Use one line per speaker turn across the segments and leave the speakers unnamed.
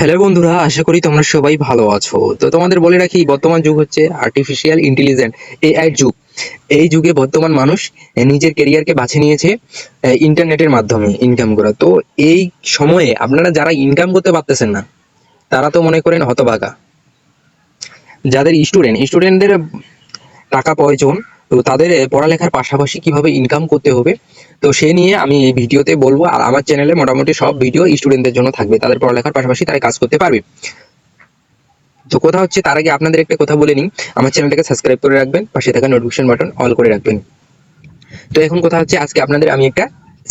Hello বন্ধুরা, আশা করি তোমরা সবাই ভালো আছো। তো তোমাদের বলে রাখি, বর্তমান যুগ হচ্ছে আর্টিফিশিয়াল ইন্টেলিজেন্ট এআই যুগ। এই যুগে বর্তমান মানুষ নিজের কেরিয়ারকে বাছে নিয়েছে ইন্টারনেটের মাধ্যমে ইনকাম করা। তো এই সময়ে আপনারা যারা ইনকাম করতে পারতেছেন না, তারা তো মনে করেন হতভাগা যাদের স্টুডেন্ট স্টুডেন্টদের টাকা প্রয়োজন তো তাদের পড়ালেখার পাশাপাশি কীভাবে ইনকাম করতে হবে, তো সে নিয়ে আমি এই ভিডিওতে বলব, আর আমার চ্যানেলে মোটামুটি সব ভিডিও স্টুডেন্টদের জন্য থাকবে, তাদের পড়ালেখার পাশাপাশি তারা কাজ করতে পারবে। তো কথা হচ্ছে, তার আগে আপনাদের একটা কথা বলে নিই, আমার চ্যানেলটাকে সাবস্ক্রাইব করে রাখবেন, পাশে থাকা নোটিফিকেশন বাটন অল করে রাখবেন। তো এখন কথা হচ্ছে, আজকে আপনাদের আমি একটা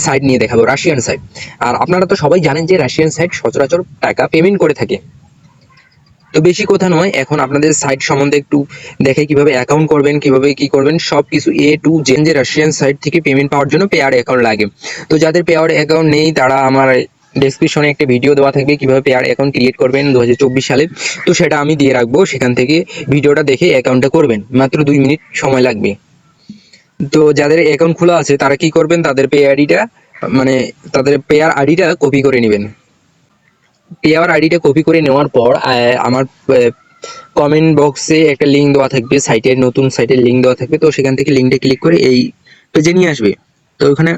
সাইট নিয়ে দেখাবো রাশিয়ান সাইট আর আপনারা তো সবাই জানেন যে রাশিয়ান সাইট সচরাচর টাকা পেমেন্ট করে থাকে। তো বেশি কথা নয়, এখন আপনাদের সাইট সম্বন্ধে একটু দেখে কীভাবে অ্যাকাউন্ট করবেন, কীভাবে কি করবেন সব কিছু এ টু জেন যে রাশিয়ান সাইট থেকে পেমেন্ট পাওয়ার জন্য পেয়ার অ্যাকাউন্ট লাগে। তো যাদের পেয়ার অ্যাকাউন্ট নেই, তারা আমার ডেসক্রিপশনে একটা ভিডিও দেওয়া থাকবে, কীভাবে পেয়ার অ্যাকাউন্ট ক্রিয়েট করবেন দু হাজার চব্বিশ সালে। তো সেটা আমি দিয়ে রাখব, সেখান থেকে ভিডিওটা দেখে অ্যাকাউন্টটা করবেন। মাত্র দুই মিনিট সময় লাগবে। তো যাদের অ্যাকাউন্ট খোলা আছে, তারা কি করবেন, তাদের পে আইডিটা মানে তাদের পেয়ার আইডিটা কপি করে নেবেন। পেয়ার আইডিটা কপি করে নেওয়ার পর আমার কমেন্ট বক্সে একটা লিঙ্ক দেওয়া থাকবে সাইটের নতুন সাইটের লিঙ্ক দেওয়া থাকবে, তো সেখান থেকে লিঙ্কটা ক্লিক করে এই পেজে নিয়ে আসবে। তো ওখানে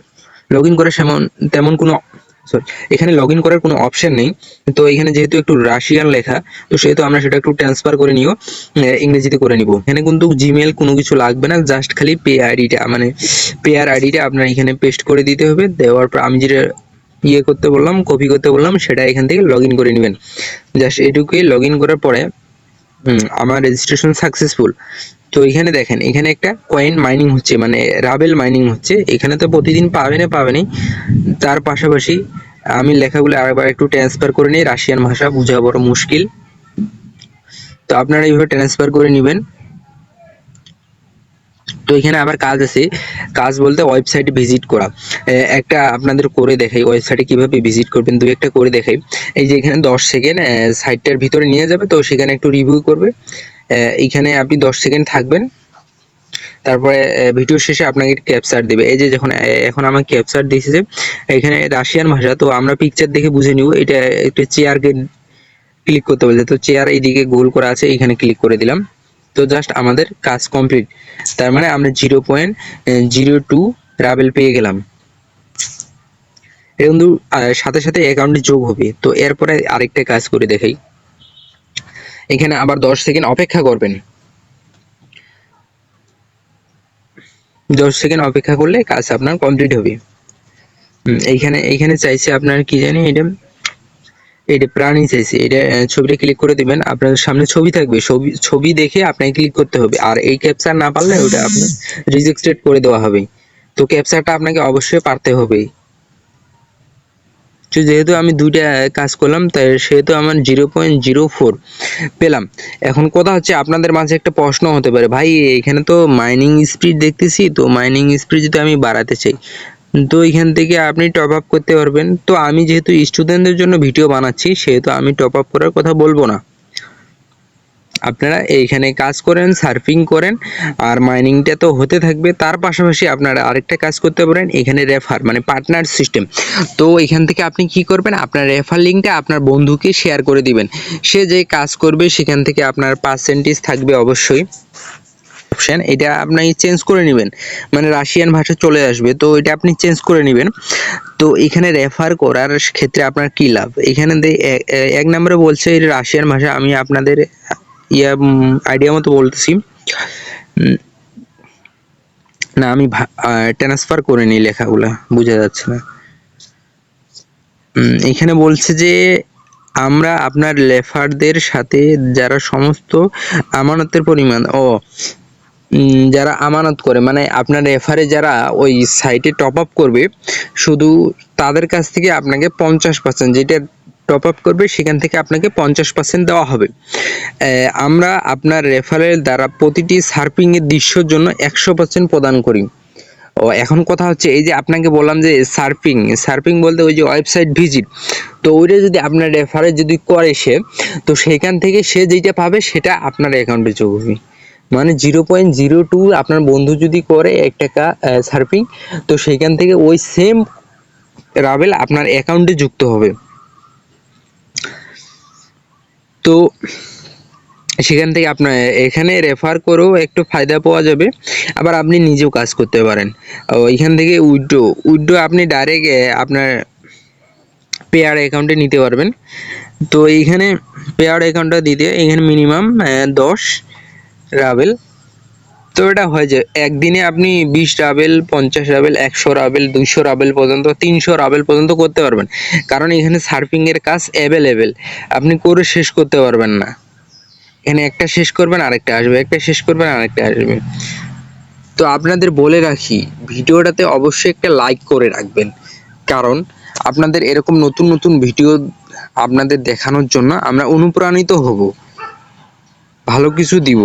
লগ ইন করার সেমন, তেমন কোনো সরি এখানে লগ ইন করার কোনো অপশন নেই। তো এখানে যেহেতু একটু রাশিয়ান লেখা, তো সেহেতু আমরা সেটা একটু ট্রান্সফার করে নিও ইংরেজিতে করে নিব। এখানে কিন্তু জিমেল কোনো কিছু লাগবে না জাস্ট খালি পে আইডিটা মানে পেয়ার আইডিটা আপনার এখানে পেস্ট করে দিতে হবে। দেওয়ার পর আমি যেটা ইয়ে করতে বললাম কপি করতে বললাম, সেটা এখান থেকে লগ ইন করে নেবেন। জাস্ট এটুকুই লগ ইন করার পরে আমার রেজিস্ট্রেশন সাকসেসফুল তো এখানে দেখেন, এখানে একটা কয়েন মাইনিং হচ্ছে মানে রাবেল মাইনিং হচ্ছে। এখানে তো প্রতিদিন পাবেনই পাবেনই তার পাশাপাশি আমি লেখাগুলো আরেকবার একটু ট্রান্সফার করে নিই, রাশিয়ান ভাষা বোঝা বড় মুশকিল। তো আপনারা এইভাবে ট্রান্সফার করে নেবেন। তো এখানে আবার কাজ আছে। কাজ বলতে ওয়েবসাইটে ভিজিট করা। একটা আপনাদের করে দেখাই ওয়েবসাইটে কীভাবে ভিজিট করবেন দু একটা করে দেখাই। এই যে এখানে দশ সেকেন্ড সাইটটার ভিতরে নিয়ে যাবে তো সেখানে একটু রিভিউ করবে। এ, এইখানে আপনি দশ সেকেন্ড থাকবেন। তারপরে ভিডিও শেষে আপনাকে ক্যাপচার দেবে। এই যে যখন এখন আমার ক্যাপচার দিয়েছে যে এখানে রাশিয়ান ভাষা তো আমরা পিকচার দেখে বুঝে নিব। এটা একটা চেয়ারকে ক্লিক করতে বলছে তো চেয়ার এইদিকে গোল করা আছে এখানে ক্লিক করে দিলাম। তো জাস্ট আমাদের কাজ কমপ্লিট তার মানে আমরা zero point zero two rouble পেয়ে গেলাম। এর কিন্তু সাথে সাথে অ্যাকাউন্টে যোগ হবে। তো এরপরে আরেকটা কাজ করে দেখাই। এখানে আবার দশ সেকেন্ড অপেক্ষা করবেন। দশ সেকেন্ড অপেক্ষা করলে কাজ আপনার কমপ্লিট হবে। এইখানে এইখানে চাইছে আপনার কি জানি এটা? এটা প্রাণী চাইছে। এটা ছবিটা ক্লিক করে দিবেন, আপনার সামনে ছবি থাকবে। ছবি ছবি দেখে আপনাকে ক্লিক করতে হবে। আর এই ক্যাপচার না পারলে ওটা আপনার রিজেক্টেড করে দেওয়া হবে। তো ক্যাপচারটা আপনাকে অবশ্যই পারতে হবে। তো যেহেতু আমি দুইটা কাজ করলাম, তাই সেহেতু আমার জিরো পয়েন্ট জিরো ফোর পেলাম। এখন কথা হচ্ছে আপনাদের মাঝে একটা প্রশ্ন হতে পারে, ভাই, এখানে তো মাইনিং স্পিড দেখতেছি, তো মাইনিং স্পিড যদি আমি বাড়াতে চাই তো এখান থেকে আপনি টপ আপ করতে পারবেন। তো আমি যেহেতু স্টুডেন্টদের জন্য ভিডিও বানাচ্ছি, সেহেতু আমি টপ আপ করার কথা বলব না। আপনারা এইখানে কাজ করেন সার্ফিং করেন, আর মাইনিংটা তো হতে থাকবে। তার পাশাপাশি আপনারা আরেকটা কাজ করতে পারেন, এখানে রেফার মানে পার্টনার সিস্টেম তো এখান থেকে আপনি কি করবেন, আপনার রেফার লিঙ্কটা আপনার বন্ধুকে শেয়ার করে দিবেন। সে যে কাজ করবে, সেখান থেকে আপনার পার্সেন্টেজ থাকবে অবশ্যই। অপশন এটা আপনি চেঞ্জ করে নেবেন। মানে রাশিয়ান ভাষা চলে আসবে, তো এটা আপনি চেঞ্জ করে নেবেন। তো এখানে রেফার করার ক্ষেত্রে আপনার কি লাভ? এখানে এক নম্বরে বলছে রাশিয়ান ভাষা, আমি আপনাদের ইয়া আইডিয়া মতো বলতেছি। না, আমি ট্রান্সফার করে নিই লেখাগুলো, বোঝা যাচ্ছে না। এখানে বলছে যে, আমরা আপনার লেফারদের সাথে যারা সমস্ত আমানতের পরিমাণ, ও যারা আমানত করে মানে আপনার রেফারে যারা ওই সাইটে টপ আপ করবে, শুধু তাদের কাছ থেকে আপনাকে পঞ্চাশ পার্সেন্ট যেটা টপ আপ করবে, সেখান থেকে আপনাকে পঞ্চাশ পার্সেন্ট দেওয়া হবে। আমরা আপনার রেফারের দ্বারা প্রতিটি সার্ফিং এর দৃশ্যর জন্য একশো পার্সেন্ট প্রদান করি। ও, এখন কথা হচ্ছে, এই যে আপনাকে বললাম যে সার্ফিং সার্ফিং বলতে ওই যে ওয়েবসাইট ভিজিট তো ওইটা যদি আপনার রেফারে যদি করে সে, তো সেখান থেকে সে যেটা পাবে, সেটা আপনার অ্যাকাউন্টে যোগ হবে মানে জিরো পয়েন্ট জিরো টু আপনার বন্ধু যদি করে এক টাকা সার্ফিং তো সেখান থেকে ওই সেম রাবেল আপনার অ্যাকাউন্টে যুক্ত হবে। তো সেখান থেকে আপনার এখানে রেফার করেও একটু ফায়দা পাওয়া যাবে, আবার আপনি নিজেও কাজ করতে পারেন। এখান থেকে উইড্রো উইড্রো আপনি ডাইরেক্ট আপনার পেয়ার অ্যাকাউন্টে নিতে পারবেন। তো এইখানে পেয়ার অ্যাকাউন্টটা দিতে এখানে মিনিমাম দশ রাবেল। তো এটা হয় যে একদিনে আপনি বিশ রাবেল, পঞ্চাশ রাবেল, একশো রাবেল, দুইশো রাবেল পর্যন্ত, তিনশো রাবেল পর্যন্ত করতে পারবেন। কারণ এখানে সার্ফিংয়ের কাজ অ্যাভেলেবেল আপনি করে শেষ করতে পারবেন না। এখানে একটা শেষ করবেন, আরেকটা আসবে। একটা শেষ করবেন, আরেকটা আসবে। তো আপনাদের বলে রাখি, ভিডিওটাতে অবশ্যই একটা লাইক করে রাখবেন। কারণ আপনাদের এরকম নতুন নতুন ভিডিও আপনাদের দেখানোর জন্য আমরা অনুপ্রাণিত হব। ভালো কিছু দিব।